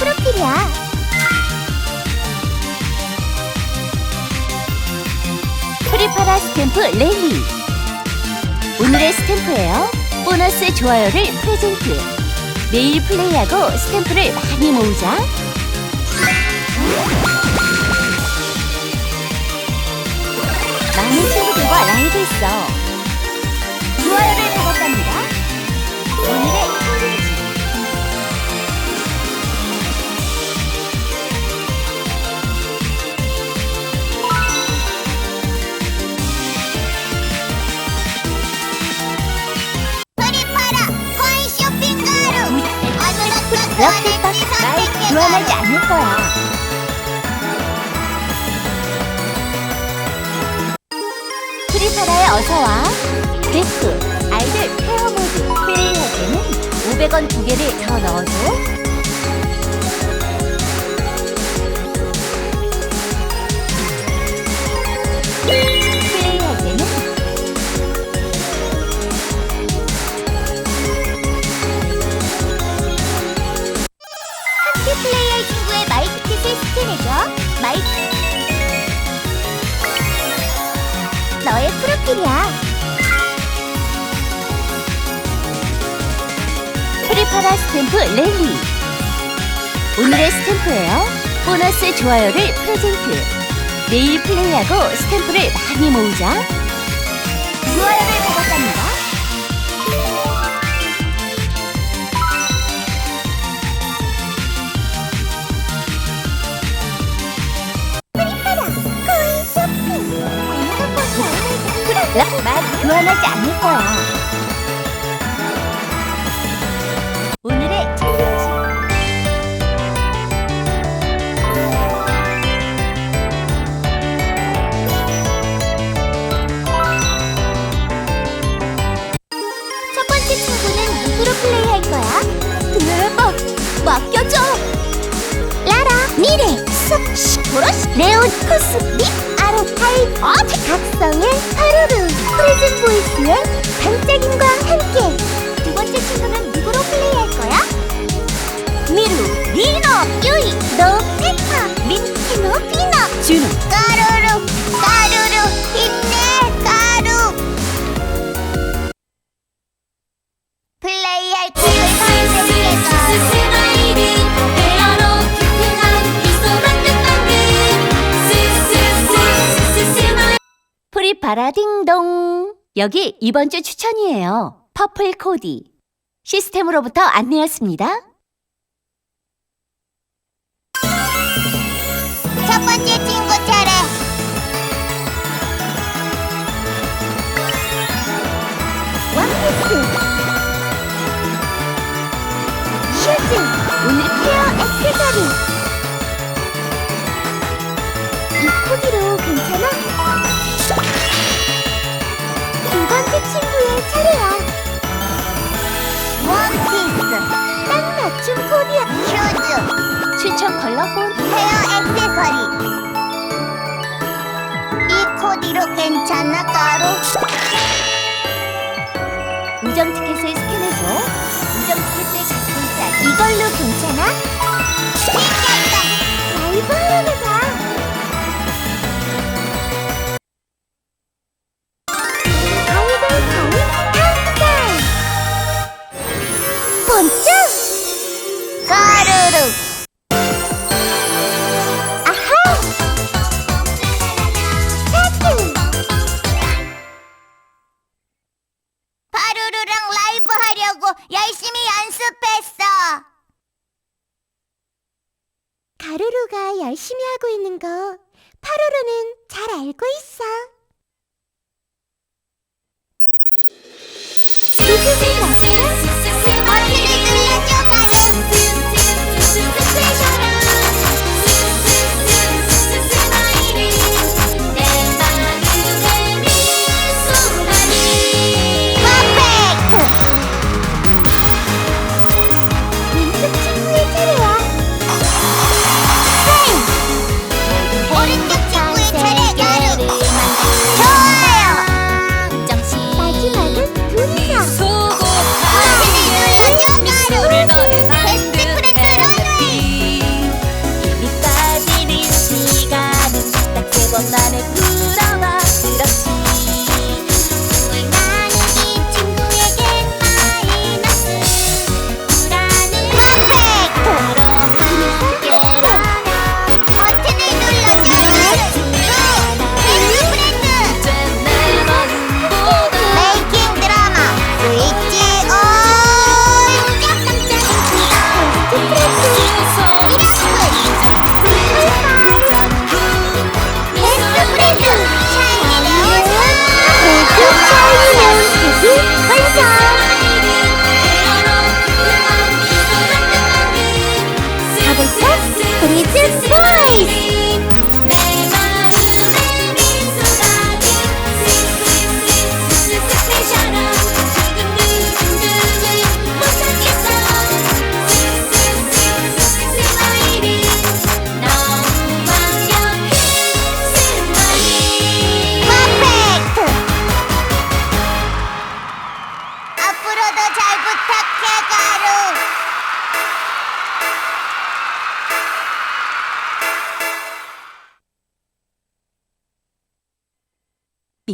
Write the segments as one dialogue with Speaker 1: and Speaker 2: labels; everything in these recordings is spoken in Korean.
Speaker 1: 프로필이야. 프리파라 스탬프 랠리. 오늘의 스탬프예요. 보너스 좋아요를 프레젠트. 매일 플레이하고 스탬프를 많이 모으자. 많은 친구들과 라이브 했어. 그렇게 딱날 교환하지 않을 거야. 프리파라에 어서 와. 데프, 아이들 페어 모드 플레이할 때는 500원 두 개를 더 넣어줘. 플 프로필이야. 프리파라 스탬프 랠리. 오늘의 스탬프예요. 보너스 좋아요를 프레젠트. 매일 플레이하고 스탬프를 많이 모으자. 좋아요를 말 교환하지 않을 거야. 맡겨줘!
Speaker 2: 라라 미래 숲 보러스 레온 코스 립 아로 타이 어택 각성의 하루루 프레즌 보이스의 반짝임과 함께 두 번째 친구는 누구로 플레이할 거야? 미루 리노 유이 너 페파 민키노 피너
Speaker 1: 준호. 프리파라 딩동. 여기 이번 주 추천이에요. 퍼플 코디. 시스템으로부터 안내였습니다.
Speaker 2: 첫 번째 친구 차례.
Speaker 1: 원피스. 슈즈. 오늘 페어 액세서리. 이 코디로 괜찮아?
Speaker 2: 두 번째 친구의 차례야. 원피스. 딱 맞춤 코디야. 슈즈.
Speaker 1: 추천 컬러폰.
Speaker 2: 헤어 액세서리. 이 코디로 괜찮아, 가루?
Speaker 1: 우정 티켓을 스캔해줘. 우정 티켓을 갖고 있다.
Speaker 2: 이걸로 괜찮아? 괜찮다. 라이브 하러 가자. 가루루가 열심히 하고 있는 거 파루루는 잘 알고 있어.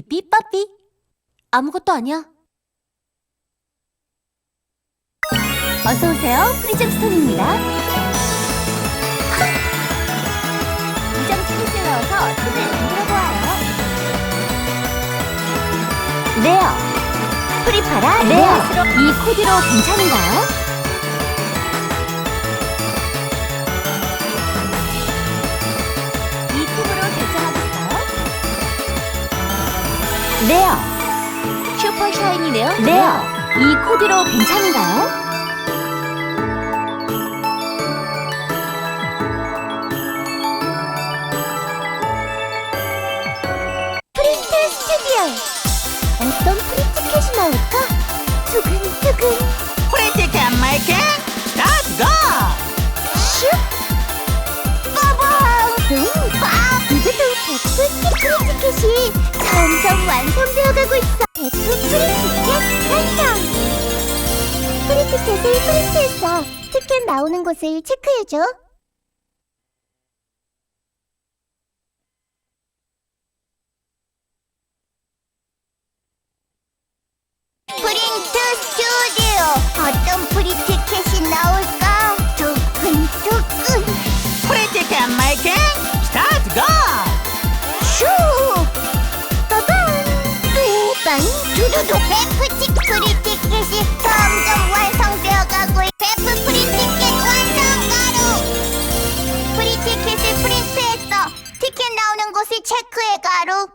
Speaker 1: 삐삐 빠삐. 아무것도 아니야. 어서 오세요. 프리즘 스톤입니다. 이장 티켓을 넣어서 돈을 만들어 보아요. 네요. 프리파라 네요. 이 코디로 괜찮은가요? 네요. 슈퍼 샤이니네요. 네요. 이 코디로 괜찮은가요?
Speaker 2: 프린트 스튜디오 어떤 프린트켓이 나올까? 두근두근
Speaker 3: 프리티켓 메이킹 스타트 고!
Speaker 2: 슉 빠밤 dum빠 두두두 베프 프린트켓이 점점 완성되어가고 있어. 베프 프린트켓 완성! 프린트켓을 프린트했어 티켓 나오는 곳을 체크해줘. 프린트 스튜디오! 어떤 프린트켓이 나올까? 두근두근!
Speaker 3: 프리티켓 메이킹
Speaker 2: 프린트켓이 점점 완성되어가고 있 베프 프린트켓 완성 가루! 프린트켓을 프린트했어. 티켓 나오는 곳을 체크해 가루